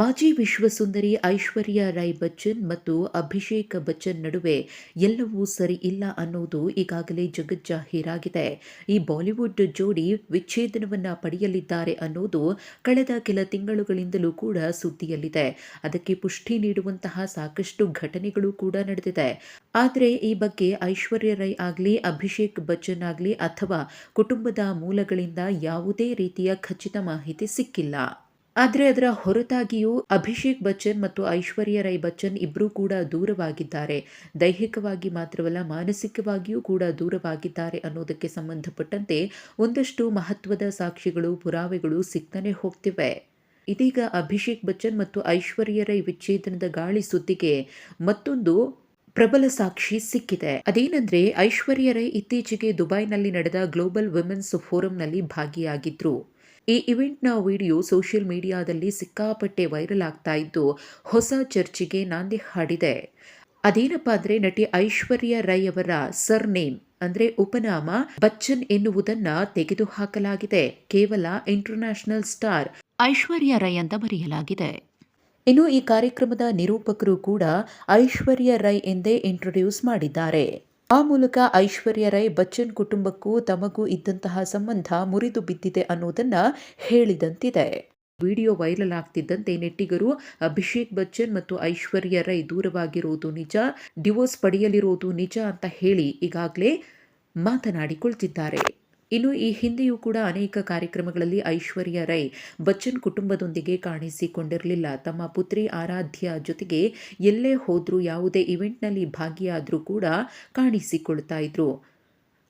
ಮಾಜಿ ವಿಶ್ವಸುಂದರಿ ಐಶ್ವರ್ಯ ರೈ ಬಚ್ಚನ್ ಮತ್ತು ಅಭಿಷೇಕ್ ಬಚ್ಚನ್ ನಡುವೆ ಎಲ್ಲವೂ ಸರಿ ಇಲ್ಲ ಅನ್ನೋದು ಈಗಾಗಲೇ ಜಗಜ್ಜಾಹೀರಾಗಿದೆ ಈ ಬಾಲಿವುಡ್ ಜೋಡಿ ವಿಚ್ಛೇದನವನ್ನು ಪಡೆಯಲಿದ್ದಾರೆ ಅನ್ನೋದು ಕಳೆದ ಕೆಲ ತಿಂಗಳುಗಳಿಂದಲೂ ಕೂಡ ಸುದ್ದಿಯಲ್ಲಿದೆ. ಅದಕ್ಕೆ ಪುಷ್ಟಿ ನೀಡುವಂತಹ ಸಾಕಷ್ಟು ಘಟನೆಗಳು ಕೂಡ ನಡೆದಿದೆ. ಆದರೆ ಈ ಬಗ್ಗೆ ಐಶ್ವರ್ಯ ರೈ ಆಗಲಿ, ಅಭಿಷೇಕ್ ಬಚ್ಚನ್ ಆಗಲಿ ಅಥವಾ ಕುಟುಂಬದ ಮೂಲಗಳಿಂದ ಯಾವುದೇ ರೀತಿಯ ಖಚಿತ ಮಾಹಿತಿ ಸಿಕ್ಕಿಲ್ಲ. ಆದರೆ ಅದರ ಹೊರತಾಗಿಯೂ ಅಭಿಷೇಕ್ ಬಚ್ಚನ್ ಮತ್ತು ಐಶ್ವರ್ಯ ರೈ ಬಚ್ಚನ್ ಇಬ್ಬರೂ ಕೂಡ ದೂರವಾಗಿದ್ದಾರೆ. ದೈಹಿಕವಾಗಿ ಮಾತ್ರವಲ್ಲ, ಮಾನಸಿಕವಾಗಿಯೂ ಕೂಡ ದೂರವಾಗಿದ್ದಾರೆ ಅನ್ನೋದಕ್ಕೆ ಸಂಬಂಧಪಟ್ಟಂತೆ ಒಂದಷ್ಟು ಮಹತ್ವದ ಸಾಕ್ಷಿಗಳು, ಪುರಾವೆಗಳು ಸಿಗ್ತಾನೆ ಹೋಗ್ತಿವೆ. ಇದೀಗ ಅಭಿಷೇಕ್ ಬಚ್ಚನ್ ಮತ್ತು ಐಶ್ವರ್ಯ ರೈ ವಿಚ್ಛೇದನದ ಗಾಳಿ ಸುದ್ದಿಗೆ ಮತ್ತೊಂದು ಪ್ರಬಲ ಸಾಕ್ಷಿ ಸಿಕ್ಕಿದೆ. ಅದೇನೆಂದ್ರೆ, ಐಶ್ವರ್ಯ ರೈ ಇತ್ತೀಚೆಗೆ ದುಬೈನಲ್ಲಿ ನಡೆದ ಗ್ಲೋಬಲ್ ವಿಮೆನ್ಸ್ ಫೋರಂನಲ್ಲಿ ಭಾಗಿಯಾಗಿದ್ರು. ಈ ಇವೆಂಟ್ನ ವಿಡಿಯೋ ಸೋಷಿಯಲ್ ಮೀಡಿಯಾದಲ್ಲಿ ಸಿಕ್ಕಾಪಟ್ಟೆ ವೈರಲ್ ಆಗ್ತಾ ಇದ್ದು ಹೊಸ ಚರ್ಚೆಗೆ ನಾಂದಿ ಹಾಡಿದೆ. ಅದೇನಪ್ಪ ಅಂದರೆ ನಟಿ ಐಶ್ವರ್ಯ ರೈ ಅವರ ಸರ್ ನೇಮ್ ಅಂದರೆ ಉಪನಾಮ ಬಚ್ಚನ್ ಎನ್ನುವುದನ್ನ ತೆಗೆದುಹಾಕಲಾಗಿದೆ. ಕೇವಲ ಇಂಟರ್ನ್ಯಾಷನಲ್ ಸ್ಟಾರ್ ಐಶ್ವರ್ಯ ರೈ ಅಂತ ಬರೆಯಲಾಗಿದೆ. ಇನ್ನು ಈ ಕಾರ್ಯಕ್ರಮದ ನಿರೂಪಕರು ಕೂಡ ಐಶ್ವರ್ಯ ರೈ ಎಂದೇ ಇಂಟ್ರೊಡ್ಯೂಸ್ ಮಾಡಿದ್ದಾರೆ. ಆ ಮೂಲಕ ಐಶ್ವರ್ಯ ರೈ ಬಚ್ಚನ್ ಕುಟುಂಬಕ್ಕೂ ತಮಗೂ ಇದ್ದಂತಹ ಸಂಬಂಧ ಮುರಿದು ಬಿದ್ದಿದೆ ಅನ್ನೋದನ್ನ ಹೇಳಿದಂತಿದೆ. ವಿಡಿಯೋ ವೈರಲ್ ಆಗ್ತಿದ್ದಂತೆ ನೆಟ್ಟಿಗರು ಅಭಿಷೇಕ್ ಬಚ್ಚನ್ ಮತ್ತು ಐಶ್ವರ್ಯ ರೈ ದೂರವಾಗಿರೋದು ನಿಜ, ಡಿವೋರ್ಸ್ ಪಡೆಯಲಿರೋದು ನಿಜ ಅಂತ ಹೇಳಿ ಈಗಾಗಲೇ ಮಾತನಾಡಿಕೊಳ್ತಿದ್ದಾರೆ. ಇನ್ನು ಈ ಹಿಂದೆಯೂ ಕೂಡ ಅನೇಕ ಕಾರ್ಯಕ್ರಮಗಳಲ್ಲಿ ಐಶ್ವರ್ಯ ರೈ ಬಚ್ಚನ್ ಕುಟುಂಬದೊಂದಿಗೆ ಕಾಣಿಸಿಕೊಂಡಿರಲಿಲ್ಲ. ತಮ್ಮ ಪುತ್ರಿ ಆರಾಧ್ಯ ಜೊತೆಗೆ ಎಲ್ಲೇ ಹೋದರೂ ಯಾವುದೇ ಇವೆಂಟ್ನಲ್ಲಿ ಭಾಗಿಯಾದರೂ ಕೂಡ ಕಾಣಿಸಿಕೊಳ್ತಾ ಇದ್ರು.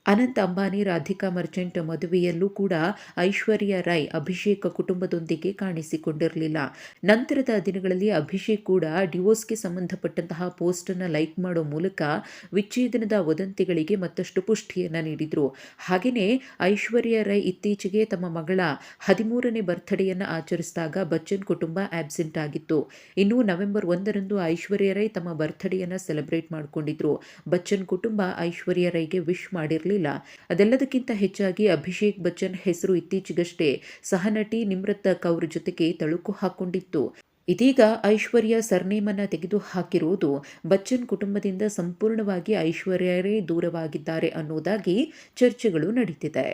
ಅನಂತ್ ಅಂಬಾನಿ, ರಾಧಿಕಾ ಮರ್ಚೆಂಟ್ ಮದುವೆಯಲ್ಲೂ ಕೂಡ ಐಶ್ವರ್ಯ ರೈ ಅಭಿಷೇಕ್ ಕುಟುಂಬದೊಂದಿಗೆ ಕಾಣಿಸಿಕೊಂಡಿರಲಿಲ್ಲ. ನಂತರದ ದಿನಗಳಲ್ಲಿ ಅಭಿಷೇಕ್ ಕೂಡ ಡಿವೋರ್ಸ್ಗೆ ಸಂಬಂಧಪಟ್ಟಂತಹ ಪೋಸ್ಟನ್ನು ಲೈಕ್ ಮಾಡೋ ಮೂಲಕ ವಿಚ್ಛೇದನದ ವದಂತಿಗಳಿಗೆ ಮತ್ತಷ್ಟು ಪುಷ್ಟಿಯನ್ನು ನೀಡಿದರು. ಹಾಗೆಯೇ ಐಶ್ವರ್ಯ ರೈ ಇತ್ತೀಚೆಗೆ ತಮ್ಮ ಮಗಳ ಹದಿಮೂರನೇ ಬರ್ತ್ಡೇಯನ್ನು ಆಚರಿಸಿದಾಗ ಬಚ್ಚನ್ ಕುಟುಂಬ ಆಬ್ಸೆಂಟ್ ಆಗಿತ್ತು. ಇನ್ನು ನವೆಂಬರ್ ಒಂದರಂದು ಐಶ್ವರ್ಯ ರೈ ತಮ್ಮ ಬರ್ತ್ಡೇಯನ್ನು ಸೆಲೆಬ್ರೇಟ್ ಮಾಡಿಕೊಂಡಿದ್ರು. ಬಚ್ಚನ್ ಕುಟುಂಬ ಐಶ್ವರ್ಯ ರೈಗೆ ವಿಶ್ ಮಾಡಿರಲಿಲ್ಲ. ಅದೆಲ್ಲದಕ್ಕಿಂತ ಹೆಚ್ಚಾಗಿ ಅಭಿಷೇಕ್ ಬಚ್ಚನ್ ಹೆಸರು ಇತ್ತೀಚೆಗಷ್ಟೇ ಸಹನಟಿ ನಿಮ್ರತ ಕೌರ್ ಜೊತೆಗೆ ತಳುಕು ಹಾಕೊಂಡಿತ್ತು. ಇದೀಗ ಐಶ್ವರ್ಯ ಸರ್ನೇಮನ್ನ ತೆಗೆದು ಹಾಕಿರುವುದು ಬಚ್ಚನ್ ಕುಟುಂಬದಿಂದ ಸಂಪೂರ್ಣವಾಗಿ ಐಶ್ವರ್ಯರೇ ದೂರವಾಗಿದ್ದಾರೆ ಅನ್ನೋದಾಗಿ ಚರ್ಚೆಗಳು ನಡೀತಿದೆ.